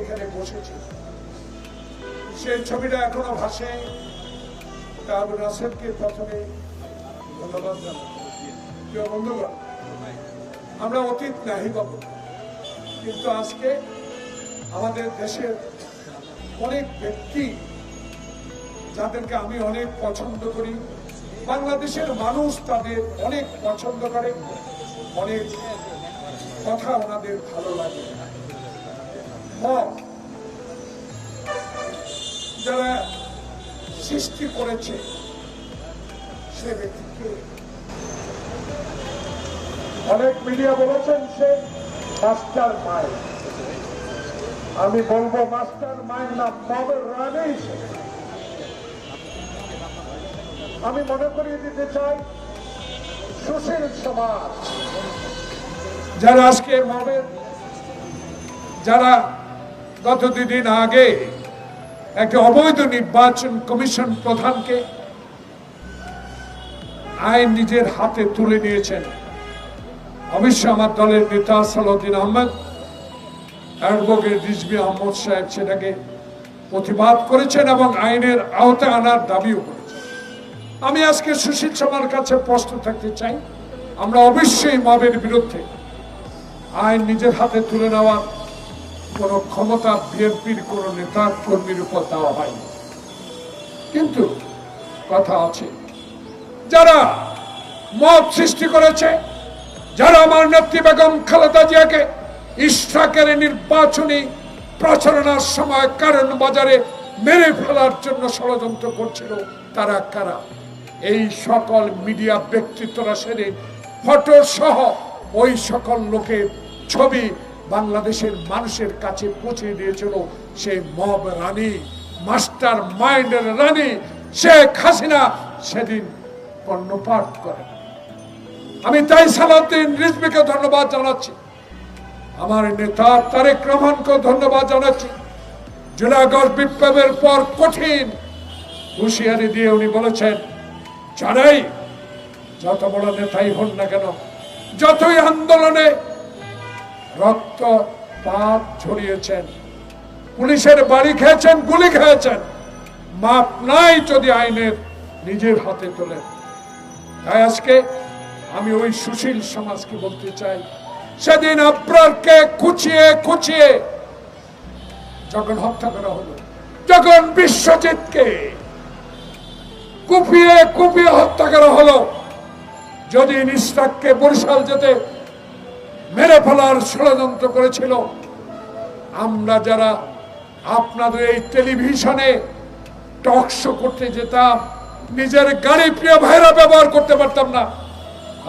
এখানে বসেছি। সেই ছবিটা এখনও ভাসে। তার রাসেলকে প্রথমে ধন্যবাদ আমরা অতীত নাহি পাবো। কিন্তু আজকে আমাদের দেশের অনেক ব্যক্তি যাদেরকে আমি অনেক পছন্দ করি, বাংলাদেশের মানুষ তাদের অনেক পছন্দ করে, অনেক কথা ওনাদের ভালো লাগে। যারা সৃষ্টি করেছে সে ব্যক্তিকে অনেক মিডিয়া বলেছেন সে মাস্টার মাইন্ড। আমি বলব মাস্টার মাইন্ড না মবের রানেই আমি মনে করিয়ে দিতে চাই, সুশীল সমাজ। যারা আজকে মবের যারা গত দুদিন আগে একটা অবৈধ নির্বাচন কমিশন প্রধানকে আইন নিজের হাতে তুলে নিয়েছেন। অবশ্য আমার দলের নেতা সালাউদ্দিন আহমেদ, অ্যাডভোকেট রিজবি আহমদ সাহেব সেটাকে প্রতিবাদ করেছেন এবং আইনের আওতায় আনার দাবিও করেছেন। আমি আজকে সুশীল সমার কাছে প্রশ্ন থাকতে চাই, আমরা অবশ্যই মবের বিরুদ্ধে আইন নিজের হাতে তুলে নেওয়ার কোন ক্ষমতা বিএনপির, কোন নেতা কর্মীর উপর দেওয়া হয়নি। কিন্তু কথা আছে, যারা মত সৃষ্টি করেছে, যারা আমার নেত্রী বেগম খালেদা জিয়াকে ইশরাকের নির্বাচনী প্রচারণার সময় কারণ বাজারে মেরে ফেলার জন্য ষড়যন্ত্র করছিল, তারা কারা? এই সকল মিডিয়া ব্যক্তিত্বরা সেদিন ফটো সহ ওই সকল লোকের ছবি বাংলাদেশের মানুষের কাছে পৌঁছে দিয়েছিল সেই মব রানী, মাস্টার মাইন্ডের রানী শেখ হাসিনা সেদিন কর্ণপাঠ করে। আমি তাই সালাউদ্দিন রিজবিকে ধন্যবাদ জানাচ্ছি। আমার নেতা তারেক রহমানকে ধন্যবাদ জানাচ্ছি। জুলাগড় বিপ্লবের পর কঠিন হুঁশিয়ারি দিয়ে উনি বলেছেন, যারাই যত বড় নেতাই হন না কেন, যতই আন্দোলনে রক্ত পাপ ছড়িয়েছেন পুলিশের বাড়ি খেয়েছেন, গুলি খেয়েছেন। মাপ নাই যদি আইনের নিজের হাতে তোলেন। তাই আজকে আমি ওই সুশীল সমাজকে বলতে চাই, সেদিন আব্রারকে খুঁচিয়ে খুঁচিয়ে যখন হত্যা করা হলো, যখন বিশ্বজিৎকে কুপিয়ে কুপিয়ে হত্যা করা হলো, যদি নিস্তাককে বরিশাল যেতে মেরে ফেলার ষড়যন্ত্র করেছিল। আমরা যারা আপনাদের এই টেলিভিশনে টকশো করতে যেতাম, নিজের গাড়ি প্রিয় ভাইরা ব্যবহার করতে পারতাম না।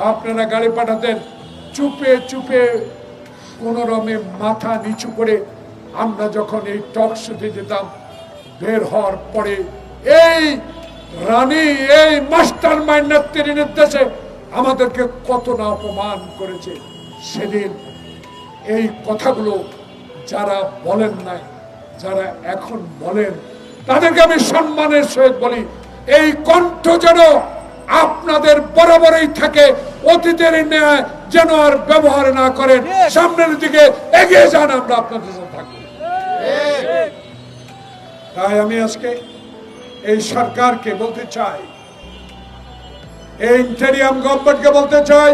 আপনারা গাড়ি পাঠাতেন, চুপে চুপে কোন রমে মাথা নিচু করে আমরা যখন এই টক শোতে যেতাম, বের হওয়ার পরে এই রানী, এই মাস্টার মাইন্ডের নির্দেশে আমাদেরকে কত না অপমান করেছে। সেদিন এই কথাগুলো যারা বলেন নাই যারা এখন বলেন তাদেরকে আমি সম্মানের সহিত বলি এই কণ্ঠ যেন আপনাদের বরাবরই থাকে অতীতের ন্যায় যেন আর ব্যবহার না করেন। সামনের দিকে এগিয়ে যান আমরা আপনাদের সাথে থাকব। তাই আমি আজকে এই সরকারকে বলতে চাই এই ইন্টেরিয়াম গভর্নমেন্টকে বলতে চাই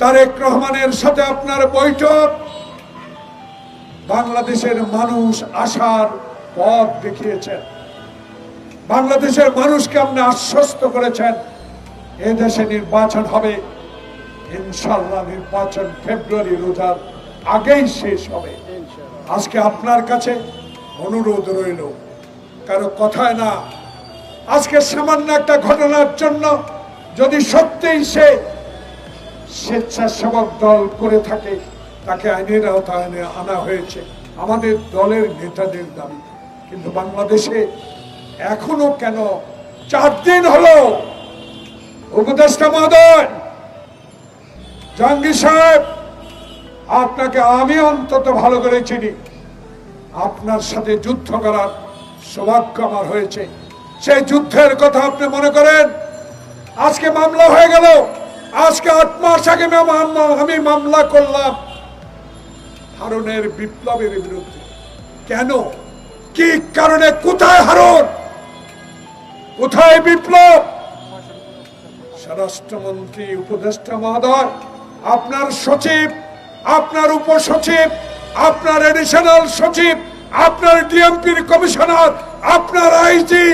তারেক রহমানের সাথে আপনার বৈঠক। বাংলাদেশের মানুষ আসার পথ দেখিয়েছেন। বাংলাদেশের মানুষকে আপনি আশ্বস্ত করেছেন, এ দেশে নির্বাচন হবে। ইনশাল্লাহ নির্বাচন ফেব্রুয়ারি রোজার আগেই শেষ হবে। আজকে আপনার কাছে অনুরোধ রইল, কারও কথায় না। আজকে সামান্য একটা ঘটনার জন্য যদি সত্যিই সে স্বেচ্ছাসেবক দল করে থাকে, তাকে আইনের আওতায় আনা হয়েছে। আমাদের দলের নেতাদের দাবি। কিন্তু বাংলাদেশে এখনও কেন চার দিন হলো? উপদেষ্টা মহোদয়, জাহাঙ্গীর সাহেব, আপনাকে আমি অন্তত ভালো করে চিনি। আপনার সাথে যুদ্ধ করার সৌভাগ্য আমার হয়েছে। সেই যুদ্ধের কথা আপনি মনে করেন? আজকে মামলা হয়ে গেল। আজকে আট মাস আগে আমি মামলা করলাম। হারুনের বিপ্লবের বিরুদ্ধে। কেন? কি কারণে? কোথায় কোথায় বিপ্লব? স্বরাষ্ট্রমন্ত্রী, উপদেষ্টা মহোদয়, আপনার সচিব, আপনার উপসচিব, আপনার এডিশনাল সচিব, আপনার ডিএমপির কমিশনার, আপনার আইজি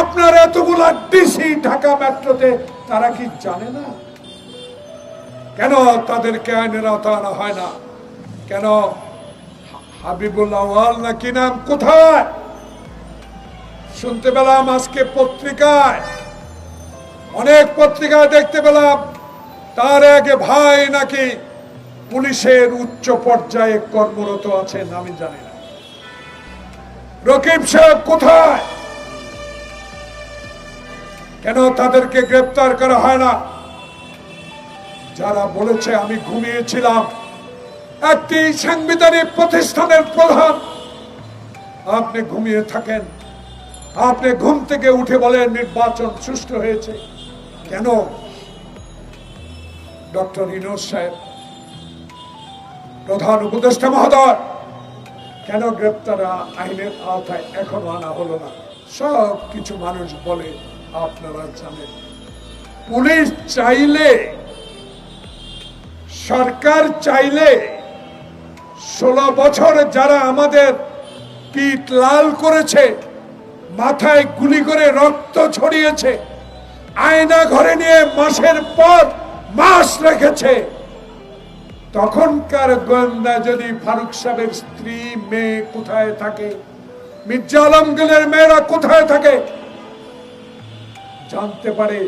আপনার এতগুলা ডিসি ঢাকা মেট্রোতে, তারা কি জানে না? কেন তাদেরকে আইনের আওতা আনা হয় না? কেন হাবিবুল্লাহ না কি নাম কোথায়? শুনতে পেলাম আজকে পত্রিকায়। অনেক পত্রিকায় দেখতে পেলাম, তার এক ভাই নাকি পুলিশের উচ্চ পর্যায়ে কর্মরত আছেন, আমি জানি না। রকিব সাহেব কোথায়? কেন তাদেরকে গ্রেপ্তার করা হয় না? যারা বলেছে আমি ঘুমিয়েছিলাম, একটি সাংবিধানিক প্রতিষ্ঠানের প্রধান। আপনি ঘুমিয়ে থাকেন। আপনি ঘুম থেকে উঠে বলেন নির্বাচন সুষ্ঠু হয়েছে। কেন? ডক্টর ইনোজ সাহেব, প্রধান উপদেষ্টা মহোদয়, কেন গ্রেপ্তার আইনের আওতায় এখনও আনা হলো না? সব কিছু মানুষ বলে, আপনারা জানেন। পুলিশ চাইলে সরকার চাইলে ষোলো বছর যারা আমাদের পিঠ লাল করেছে, মাথায় গুলি করে রক্ত ছড়িয়েছে, আয়না ঘরে নিয়ে মাসের পর মাস রেখেছে, তখনকার গোয়েন্দা যদি ফারুক সাহেবের স্ত্রী, মেয়ে কোথায় থাকে, মির্জা আলমগীরের মেয়েরা কোথায় থাকে, জানতে পারে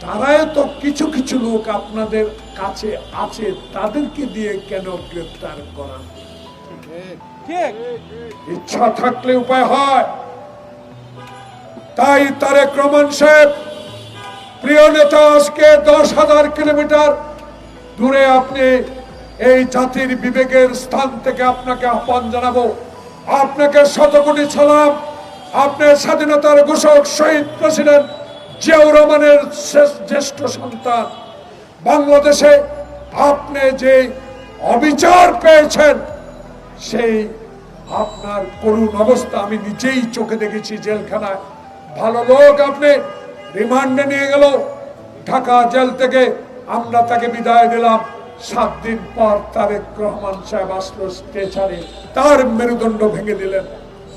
তারাও তো কিছু কিছু লোক আপনাদের কাছে আছে তাদেরকে দিয়ে কেন গ্রেফতার করান ইচ্ছা থাকলে উপায় হয়। তাই তারেক রহমান সাহেব প্রিয় নেতা আজকে দশ হাজার কিলোমিটার দূরে আপনি এই জাতির বিবেকের স্থান থেকে আপনাকে আহ্বান জানাব। আপনাকে শত কোটি সালাম। আপনার স্বাধীনতার ঘোষক শহীদ প্রেসিডেন্ট জিয়াউর রহমানের শেষ- জ্যেষ্ঠ সন্তান। বাংলাদেশে আপনি যে অবিচার পেয়েছেন, সেই আপনার করুণ অবস্থা আমি নিজেই চোখে দেখেছি জেলখানায়। ভালো লোক আপনি, রিমান্ডে নিয়ে গেল। ঢাকা জেল থেকে আমরা তাকে বিদায় দিলাম। সাত দিন পর তারেক রহমান সাহেব আসলো স্টেশনে। তার মেরুদণ্ড ভেঙে দিলেন।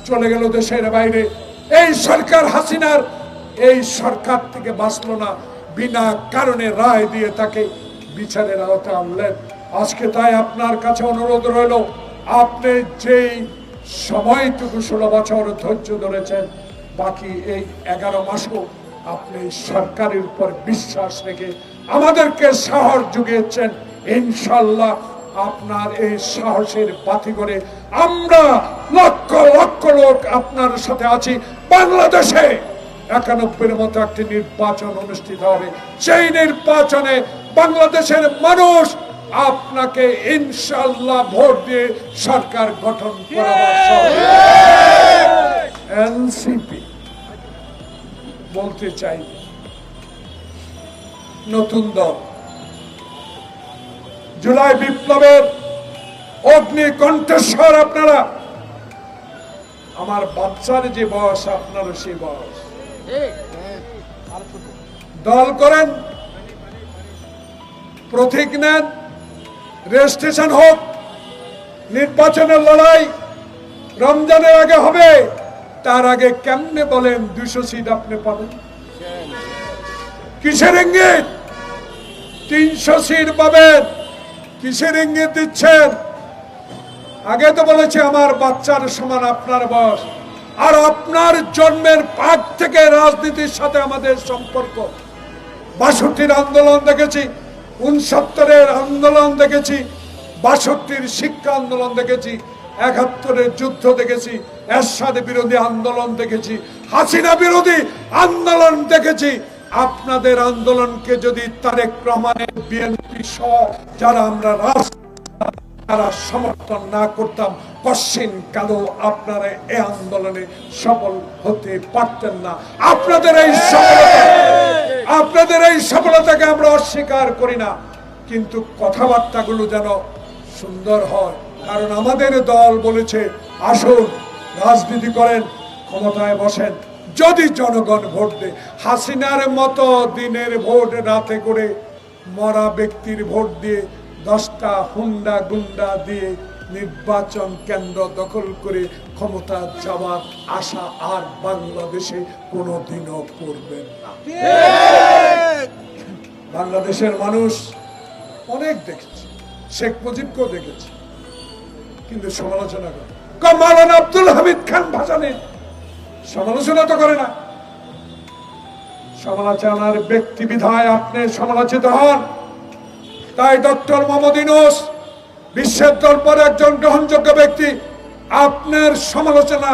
চলে গেল দেশের বাইরে। এই সরকার হাসিনার এই সরকার থেকে বাঁচলো না। বিনা কারণে রায় দিয়ে তাকে বিচারের আওতায় আনলেন। আজকে তাই আপনার কাছে অনুরোধ রইল, আপনি যেই সময়টুকু ষোলো বছর ধৈর্য ধরেছেন, বাকি এই এগারো মাসও আপনি সরকারের উপর বিশ্বাস রেখে আমাদেরকে সাহস জুগিয়েছেন। ইনশাল্লাহ আপনার এই সাহসের বাতি করে আমরা লক্ষ লক্ষ লোক আপনার সাথে আছি। বাংলাদেশে একানব্বইয়ের মতো একটি নির্বাচন অনুষ্ঠিত হবে। সেই নির্বাচনে বাংলাদেশের মানুষ আপনাকে ইনশাল্লাহ ভোট দিয়ে সরকার গঠন এনসিপি বলতে চাই, নতুন দল। জুলাই বিপ্লবের অগ্নি কণ্ঠস্বর আপনারা। আমার বাচ্চার যে বয়স, আপনারও সেই বয়স। দল করেন, প্রতীক নেন, রেজিস্ট্রেশন হোক, নির্বাচনের লড়াই রমজানের আগে হবে, তার আগে কেমনে বলেন দুশো সিট আপনি পাবেন? কিসের ইঙ্গিত? তিনশো সিট পাবেন। কিসের ইঙ্গিত দিচ্ছেন? আগে তো বলেছে আমার বাচ্চার সমান আপনার বয়স। আর আপনার জন্মের পাক থেকে রাজনীতির সাথে আমাদের সম্পর্ক। বাষট্টির আন্দোলন দেখেছি, উনসত্তরের আন্দোলন দেখেছি, বাষট্টির শিক্ষা আন্দোলন দেখেছি, একাত্তরের যুদ্ধ দেখেছি, এরশাদ বিরোধী আন্দোলন দেখেছি, হাসিনা বিরোধী আন্দোলন দেখেছি। আপনাদের আন্দোলনকে যদি তারেক রহমানের বিএনপি সহ যারা আমরা রাষ্ট্র তারা সমর্থন না করতাম কশ্চিন কালো আপনারা এই আন্দোলনে সফল হতে পারতেন না? আপনাদের এই আপনাদের এই সফলতাকে আমরা অস্বীকার করি না। কিন্তু কথাবার্তাগুলো যেন সুন্দর হয়। কারণ আমাদের দল বলেছে, আসুন, রাজনীতি করেন, ক্ষমতায় বসেন। যদি জনগণ ভোট দেয়, হাসিনার মতো দিনের ভোট রাতে করে মরা ব্যক্তির ভোট দিয়ে দশটা হুন্ডা গুন্ডা দিয়ে নির্বাচন কেন্দ্র দখল করে ক্ষমতা যাওয়ার আশা আর বাংলাদেশে কোনোদিনও করবেন না। বাংলাদেশের মানুষ অনেক দেখেছে, শেখ মুজিবকেও দেখেছে, কিন্তু সমালোচনা করে। কমালান আব্দুল হামিদ খান ভাষা নেই সমালোচনা তো করে না। সমালোচনার ব্যক্তি বিধায় আপনি সমালোচিত হন। তাই ডক্টর মোহাম্মদ ইউনূস বিশ্বের দরবারে একজন গ্রহণযোগ্য ব্যক্তি, আপনার সমালোচনা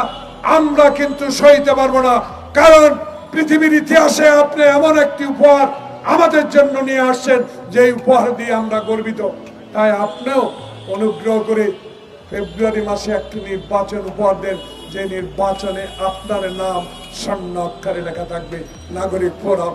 আমরা কিন্তু সইতে পারব না। কারণ পৃথিবীর ইতিহাসে আপনি এমন একটি উপহার আমাদের জন্য নিয়ে আসছেন যে উপহার দিয়ে আমরা গর্বিত। তাই আপনিও অনুগ্রহ করে ফেব্রুয়ারি মাসে একটি নির্বাচন উপহার দেন, যে নির্বাচনে আপনার নাম স্বর্ণ লেখা থাকবে, নাগরিক ফোরাম।